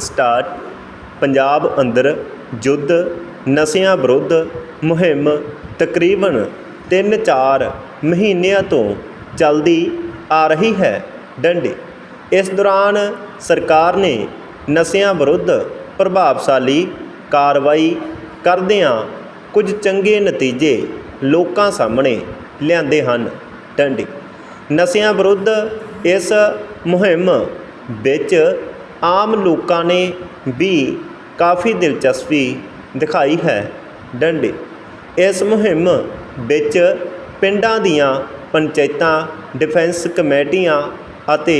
Star Punjab ਅੰਦਰ ਯੁੱਧ ਨਸ਼ਿਆਂ ਵਿਰੁੱਧ ਮੁਹਿੰਮ ਤਕਰੀਬਨ 3-4 ਮਹੀਨਿਆਂ ਤੋਂ ਚੱਲਦੀ ਆ ਰਹੀ ਹੈ ਡੰਡੀ। ਇਸ ਦੌਰਾਨ ਸਰਕਾਰ ਨੇ ਨਸ਼ਿਆਂ ਵਿਰੁੱਧ ਪ੍ਰਭਾਵਸ਼ਾਲੀ ਕਾਰਵਾਈ ਕਰਦਿਆਂ ਕੁਝ ਚੰਗੇ ਨਤੀਜੇ ਲੋਕਾਂ ਸਾਹਮਣੇ ਲਿਆਂਦੇ ਹਨ ਡੰਡੀ। ਨਸ਼ਿਆਂ ਵਿਰੁੱਧ ਇਸ ਮੁਹਿੰਮ ਵਿੱਚ ਆਮ ਲੋਕਾਂ ਨੇ ਵੀ ਕਾਫੀ ਦਿਲਚਸਪੀ ਦਿਖਾਈ ਹੈ ਡੰਡੇ। ਇਸ ਮੁਹਿੰਮ ਵਿੱਚ ਪਿੰਡਾਂ ਦੀਆਂ ਪੰਚਾਇਤਾਂ, ਡਿਫੈਂਸ ਕਮੇਟੀਆਂ ਅਤੇ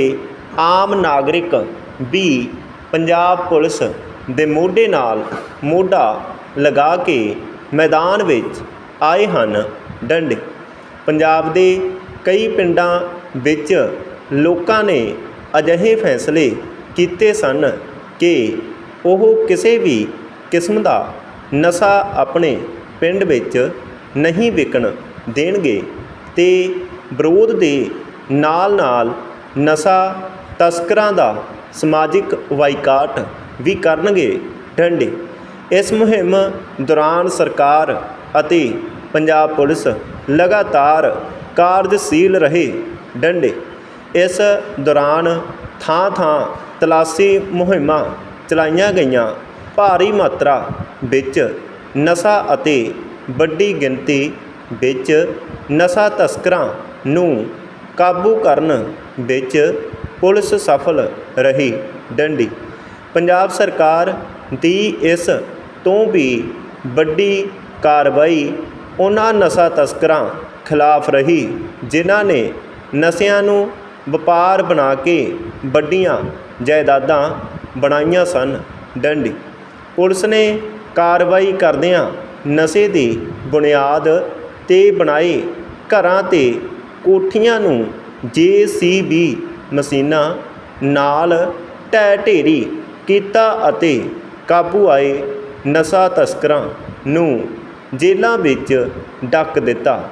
ਆਮ ਨਾਗਰਿਕ ਵੀ ਪੰਜਾਬ ਪੁਲਿਸ ਦੇ ਮੋਢੇ ਨਾਲ ਮੋਢਾ ਲਗਾ ਕੇ ਮੈਦਾਨ ਵਿੱਚ ਆਏ ਹਨ ਡੰਡੇ। ਪੰਜਾਬ ਦੇ ਕਈ ਪਿੰਡਾਂ ਵਿੱਚ ਲੋਕਾਂ ਨੇ ਅਜਿਹੇ ਫੈਸਲੇ ਕੀਤੇ ਸਨ ਕਿ ਉਹ ਕਿਸੇ ਵੀ ਕਿਸਮ ਦਾ ਨਸ਼ਾ ਆਪਣੇ ਪਿੰਡ ਵਿੱਚ ਨਹੀਂ ਵਿਕਣ ਦੇਣਗੇ ਤੇ ਵਿਰੋਧ ਦੇ ਨਾਲ ਨਾਲ ਨਸ਼ਾ ਤਸਕਰਾਂ ਦਾ ਸਮਾਜਿਕ ਵਾਈਕਾਟ ਵੀ ਕਰਨਗੇ ਡੰਡੇ ਇਸ ਮੁਹਿੰਮ ਦੌਰਾਨ ਸਰਕਾਰ ਅਤੇ ਪੰਜਾਬ ਪੁਲਿਸ ਲਗਾਤਾਰ ਕਾਰਜਸ਼ੀਲ ਰਹੇ। ਡੰਡੇ ਇਸ ਦੌਰਾਨ ਥਾਂ ਥਾਂ ਤਲਾਸ਼ੀ ਮੁਹਿੰਮਾਂ ਚਲਾਈਆਂ ਗਈਆਂ। ਭਾਰੀ ਮਾਤਰਾ ਵਿੱਚ ਨਸ਼ਾ ਅਤੇ ਵੱਡੀ ਗਿਣਤੀ ਵਿੱਚ ਨਸ਼ਾ ਤਸਕਰਾਂ ਨੂੰ ਕਾਬੂ ਕਰਨ ਵਿੱਚ ਪੁਲਿਸ ਸਫਲ ਰਹੀ ਡੰਡੀ। ਪੰਜਾਬ ਸਰਕਾਰ ਦੀ ਇਸ ਤੋਂ ਵੀ ਵੱਡੀ ਕਾਰਵਾਈ ਉਹਨਾਂ ਨਸ਼ਾ ਤਸਕਰਾਂ ਖਿਲਾਫ ਰਹੀ, ਜਿਨ੍ਹਾਂ ਨੇ ਨਸ਼ਿਆਂ ਨੂੰ ਵਪਾਰ ਬਣਾ ਕੇ ਵੱਡੀਆਂ ਜਾਇਦਾਦਾਂ ਬਣਾਈਆਂ ਸਨ। ਡੰਡੀ ਪੁਲਿਸ ਨੇ ਕਾਰਵਾਈ ਕਰਦਿਆਂ ਨਸ਼ੇ ਦੀ ਬੁਨਿਆਦ ਤੇ ਬਣਾਏ ਘਰਾਂ ਤੇ ਕੋਠੀਆਂ ਨੂੰ ਜੀਸੀਬੀ ਮਸ਼ੀਨਾਂ ਨਾਲ ਢਹਿ ਢੇਰੀ ਕੀਤਾ ਅਤੇ ਕਾਬੂ ਆਏ ਨਸ਼ਾ ਤਸਕਰਾਂ ਨੂੰ ਜੇਲ੍ਹਾਂ ਵਿੱਚ ਡੱਕ ਦਿੱਤਾ।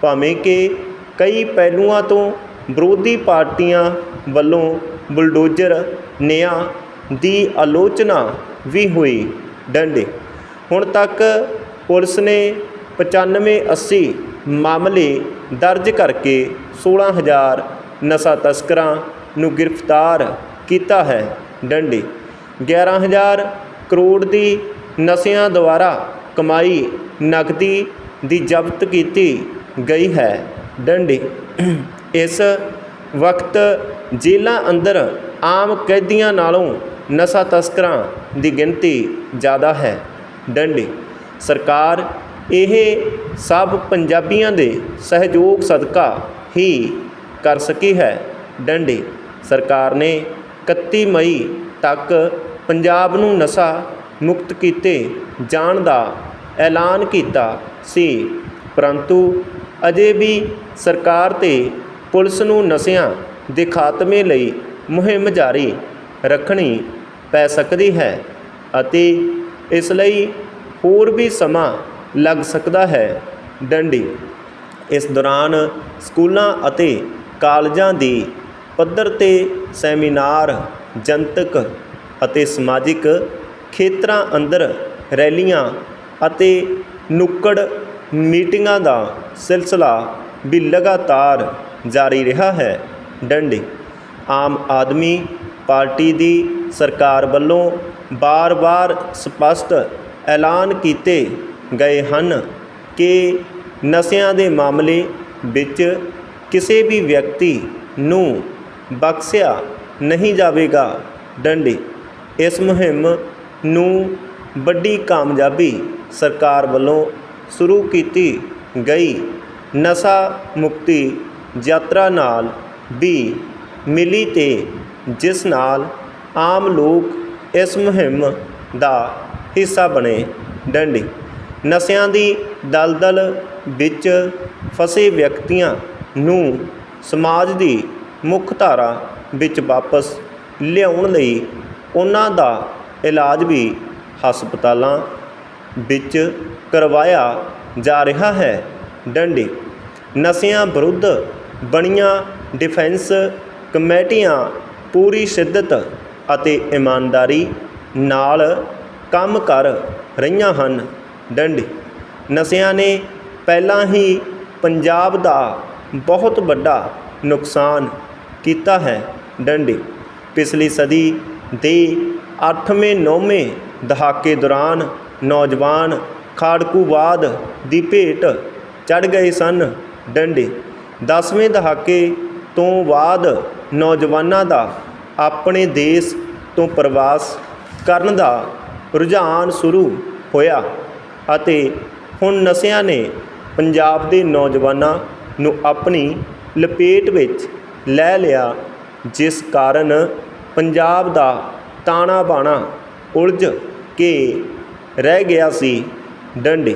ਭਾਵੇਂ ਕਿ ਕਈ ਪਹਿਲੂਆਂ ਤੋਂ ਵਿਰੋਧੀ ਪਾਰਟੀਆਂ ਵੱਲੋਂ ਬੁਲਡੋਜ਼ਰ ਨਿਆਂ ਦੀ ਆਲੋਚਨਾ ਵੀ ਹੋਈ ਡੰਡੇ। ਹੁਣ ਤੱਕ ਪੁਲਿਸ ਨੇ 95 80 ਮਾਮਲੇ ਦਰਜ ਕਰਕੇ 16000 ਨਸ਼ਾ ਤਸਕਰਾਂ ਨੂੰ ਗ੍ਰਿਫਤਾਰ ਕੀਤਾ ਹੈ ਡੰਡੇ। 11000 ਕਰੋੜ ਦੀ ਨਸ਼ਿਆਂ ਦੁਆਰਾ ਕਮਾਈ ਨਕਦੀ ਦੀ ਜ਼ਬਤ ਕੀਤੀ ਗਈ ਹੈ ਡੰਡੇ। ਇਸ ਵਕਤ ਜੇਲ੍ਹਾਂ ਅੰਦਰ ਆਮ ਕੈਦੀਆਂ ਨਾਲੋਂ ਨਸ਼ਾ ਤਸਕਰਾਂ ਦੀ ਗਿਣਤੀ ਜ਼ਿਆਦਾ ਹੈ। ਡੰਡੇ, ਸਰਕਾਰ ਇਹ ਸਭ ਪੰਜਾਬੀਆਂ ਦੇ ਸਹਿਯੋਗ ਸਦਕਾ ਹੀ ਕਰ ਸਕੀ ਹੈ। ਡੰਡੇ, ਸਰਕਾਰ ਨੇ 31 ਮਈ ਤੱਕ ਪੰਜਾਬ ਨੂੰ ਨਸ਼ਾ ਮੁਕਤ ਕੀਤੇ ਜਾਣ ਦਾ ਐਲਾਨ ਕੀਤਾ ਸੀ, ਪਰੰਤੂ ਅਜੇ ਵੀ ਸਰਕਾਰ ਤੇ ਪੁਲਿਸ ਨੂੰ ਨਸ਼ਿਆਂ ਦੇ ਖਾਤਮੇ ਲਈ ਮੁਹਿੰਮ ਜਾਰੀ ਰੱਖਣੀ ਪੈ ਸਕਦੀ ਹੈ ਅਤੇ ਇਸ ਲਈ ਹੋਰ ਵੀ ਸਮਾਂ ਲੱਗ ਸਕਦਾ ਹੈ ਡੰਡੀ। ਇਸ ਦੌਰਾਨ ਸਕੂਲਾਂ ਅਤੇ ਕਾਲਜਾਂ ਦੀ ਪੱਧਰ ਤੇ ਸੈਮੀਨਾਰ, ਜਨਤਕ ਅਤੇ ਸਮਾਜਿਕ ਖੇਤਰਾਂ ਅੰਦਰ ਰੈਲੀਆਂ ਅਤੇ ਨੁੱਕੜ ਮੀਟਿੰਗਾਂ ਦਾ ਸਿਲਸਿਲਾ ਵੀ ਲਗਾਤਾਰ ਜਾਰੀ ਰਿਹਾ ਹੈ। ਡੰਡੀ, ਆਮ ਆਦਮੀ ਪਾਰਟੀ ਦੀ ਸਰਕਾਰ ਵੱਲੋਂ ਬਾਰ-ਬਾਰ ਸਪਸ਼ਟ ਐਲਾਨ ਕੀਤੇ ਗਏ ਹਨ ਕਿ ਨਸ਼ਿਆਂ ਦੇ ਮਾਮਲੇ ਵਿੱਚ ਕਿਸੇ ਵੀ ਵਿਅਕਤੀ ਨੂੰ ਬਖਸ਼ਿਆ ਨਹੀਂ ਜਾਵੇਗਾ। ਡੰਡੀ, ਇਸ ਮੁਹਿੰਮ ਨੂੰ ਵੱਡੀ ਕਾਮਯਾਬੀ ਸਰਕਾਰ ਵੱਲੋਂ ਸ਼ੁਰੂ ਕੀਤੀ ਗਈ ਨਸ਼ਾ ਮੁਕਤੀ ਯਾਤਰਾ ਨਾਲ ਵੀ ਮਿਲੀ ਅਤੇ ਜਿਸ ਨਾਲ ਆਮ ਲੋਕ ਇਸ ਮੁਹਿੰਮ ਦਾ ਹਿੱਸਾ ਬਣੇ। ਡੰਡੀ। ਨਸ਼ਿਆਂ ਦੀ ਦਲਦਲ ਵਿੱਚ ਫਸੇ ਵਿਅਕਤੀਆਂ ਨੂੰ ਸਮਾਜ ਦੀ ਮੁੱਖ ਧਾਰਾ ਵਿੱਚ ਵਾਪਸ ਲਿਆਉਣ ਲਈ ਉਹਨਾਂ ਦਾ ਇਲਾਜ ਵੀ ਹਸਪਤਾਲਾਂ ਵਿੱਚ ਕਰਵਾਇਆ ਜਾ ਰਿਹਾ ਹੈ। ਡੰਡੀ। ਨਸ਼ਿਆਂ ਵਿਰੁੱਧ ਬਣੀਆਂ ਡਿਫੈਂਸ ਕਮੇਟੀਆਂ ਪੂਰੀ ਸ਼ਿੱਦਤ ਅਤੇ ਇਮਾਨਦਾਰੀ ਨਾਲ ਕੰਮ ਕਰ ਰਹੀਆਂ ਹਨ। ਡੰਡੀ, ਨਸ਼ਿਆਂ ਨੇ ਪਹਿਲਾਂ ਹੀ ਪੰਜਾਬ ਦਾ ਬਹੁਤ ਵੱਡਾ ਨੁਕਸਾਨ ਕੀਤਾ ਹੈ। ਡੰਡੀ, ਪਿਛਲੀ ਸਦੀ ਦੇ 8ਵੇਂ 9ਵੇਂ ਦਹਾਕੇ ਦੌਰਾਨ ਨੌਜਵਾਨ ਖਾੜਕੂਵਾਦ ਦੀ ਭੇਟ ਚੜ ਗਏ ਸਨ। ਡੰਡੇ 10ਵੇਂ ਦਹਾਕੇ ਤੋਂ ਬਾਅਦ ਨੌਜਵਾਨਾਂ ਦਾ ਆਪਣੇ ਦੇਸ਼ ਤੋਂ ਪ੍ਰਵਾਸ ਕਰਨ ਦਾ ਰੁਝਾਨ ਸ਼ੁਰੂ ਹੋਇਆ ਅਤੇ ਹੁਣ ਨਸ਼ਿਆਂ ਨੇ ਪੰਜਾਬ ਦੇ ਨੌਜਵਾਨਾਂ ਨੂੰ ਆਪਣੀ ਲਪੇਟ ਵਿੱਚ ਲੈ ਲਿਆ, ਜਿਸ ਕਾਰਨ ਪੰਜਾਬ ਦਾ ਤਾਣਾ ਬਾਣਾ ਉਲਝ ਕੇ ਰਹਿ ਗਿਆ ਸੀ ਡੰਡੇ।